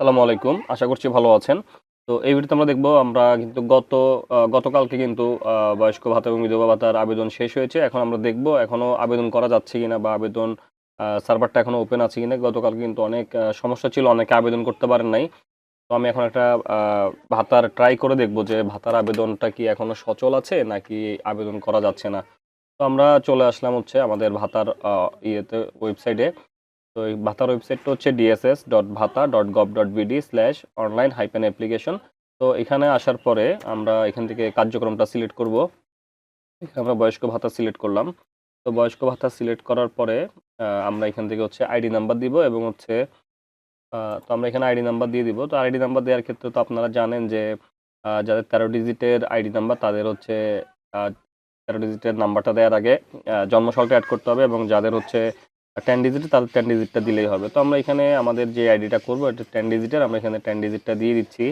আসসালামু আলাইকুম। আশা করছি ভালো আছেন। তো এই ভিডিওতে আমরা দেখব, আমরা কিন্তু গত গতকালকে কিন্তু বয়স্ক ভাতা এবং বিধবা ভাতার আবেদন শেষ হয়েছে। এখন আমরা দেখব, এখনও আবেদন করা যাচ্ছে কিনা বা আবেদন সার্ভারটা এখনও ওপেন আছে কিনা। গতকাল কিন্তু অনেক সমস্যা ছিল, অনেকে আবেদন করতে পারেন নাই। তো আমি এখন একটা ভাতার ট্রাই করে দেখব যে ভাতার আবেদনটা কি এখনও সচল আছে নাকি আবেদন করা যাচ্ছে না। তো আমরা চলে আসলাম হচ্ছে আমাদের ভাতার ইয়েতে ওয়েবসাইটে তো এই ভাতার ওয়েবসাইটটা হচ্ছে ডিএসএস ডট ভাতা dot gov dot BD slash online hyphen application তো এখানে আসার পরে আমরা এখান থেকে কার্যক্রমটা সিলেক্ট করব। এখানে আমরা বয়স্ক ভাতা সিলেক্ট করলাম। তো বয়স্ক ভাতা সিলেক্ট করার পরে আমরা এখান থেকে হচ্ছে আইডি নাম্বার দিব এবং হচ্ছে তো আমরা এখানে আইডি নাম্বার দিয়ে দিব। তো আইডি নাম্বার দেওয়ার ক্ষেত্রে তো আপনারা জানেন যে যাদের তেরো ডিজিটের আইডি নাম্বার তাদের হচ্ছে তেরো ডিজিটের নাম্বারটা দেওয়ার আগে জন্মসালটা অ্যাড করতে হবে এবং যাদের হচ্ছে টেন ডিজিট তাদের টেন ডিজিটটা দিলেই হবে। তো আমরা এখানে আমাদের যে আইডিটা করব, এটা টেন ডিজিটের আমরা এখানে টেন ডিজিটটা দিয়ে দিচ্ছি।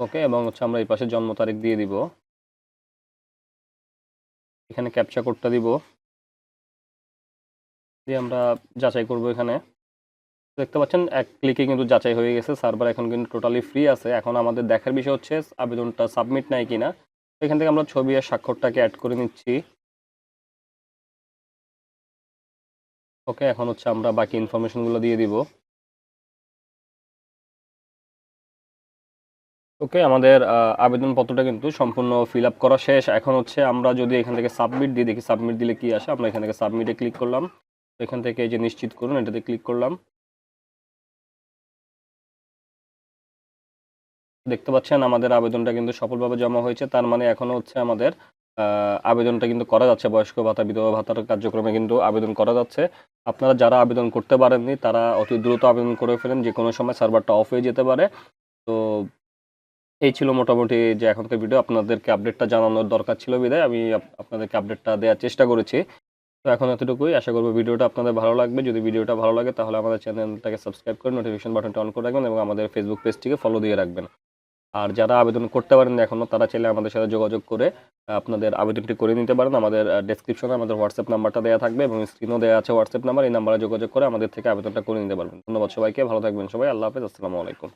ওকে এবং হচ্ছে আমরা এই পাশে জন্ম তারিখ দিয়ে দিব। এখানে ক্যাপচা কোডটা দিব। দিয়ে আমরা যাচাই করব এখানে। দেখতে পাচ্ছেন, এক ক্লিকে কিন্তু যাচাই হয়ে গেছে। সার্ভার এখন কিন্তু টোটালি ফ্রি আছে। এখন আমাদের দেখার বিষয় হচ্ছে, আবেদনটা সাবমিট নাই কিনা। এখান থেকে আমরা ছবি আর স্বাক্ষরটাকে অ্যাড করে নিচ্ছি। ওকে, এখন হচ্ছে আমরা বাকি ইনফরমেশনগুলো দিয়ে দিব। ওকে, আমাদের আবেদনপত্রটা কিন্তু সম্পূর্ণ ফিল আপ করা শেষ। এখন হচ্ছে আমরা যদি এখান থেকে সাবমিট দিই, দেখি সাবমিট দিলে কি আসে। আমরা এখান থেকে সাবমিটে ক্লিক করলাম। এখান থেকে এই যে নিশ্চিত করুন, এটাতে ক্লিক করলাম। দেখতে পাচ্ছেন, আমাদের আবেদনটা কিন্তু সফলভাবে জমা হয়েছে। তার মানে এখনও হচ্ছে আমাদের আবেদনটা কিন্তু করা যাচ্ছে। বয়স্ক ভাতা, বিধবা ভাতার কার্যক্রমে কিন্তু আবেদন করা যাচ্ছে। আপনারা যারা আবেদন করতে পারেননি, তারা অতি দ্রুত আবেদন করে ফেলেন। যে কোনো সময় সার্ভারটা অফ হয়ে যেতে পারে। তো এই ছিল মোটামুটি যে এখনকার ভিডিও আপনাদেরকে আপডেটটা জানানোর দরকার ছিল বিদায়। আমি আপনাদেরকে আপডেটটা দেওয়ার চেষ্টা করেছি। তো এখন এতটুকুই। আশা করব ভিডিওটা আপনাদের ভালো লাগবে। যদি ভিডিওটা ভালো লাগে, তাহলে আমাদের চ্যানেলটাকে সাবস্ক্রাইব করে নোটিফিকেশন বাটনটা অন করে রাখবেন এবং আমাদের ফেসবুক পেজটিকে ফলো দিয়ে রাখবেন। আর যারা আবেদন করতে পারেন এখনও তারা চাইলে আমাদের সাথে যোগাযোগ করে আপনাদের আবেদনটি করে নিতে পারেন। আমাদের ডেসক্রিপশনে আমাদের হোয়াটসঅ্যাপ নাম্বারটা দেওয়া থাকবে এবং স্ক্রিনও দেওয়া আছে হোয়াটসঅ্যাপ নাম্বার এই নাম্বারে যোগাযোগ করে আমাদের থেকে আবেদনটা করে নিতে পারবেন। ধন্যবাদ সবাইকে, ভালো থাকবেন সবাই। আল্লাহ হাফেজ, আসসালামু আলাইকুম।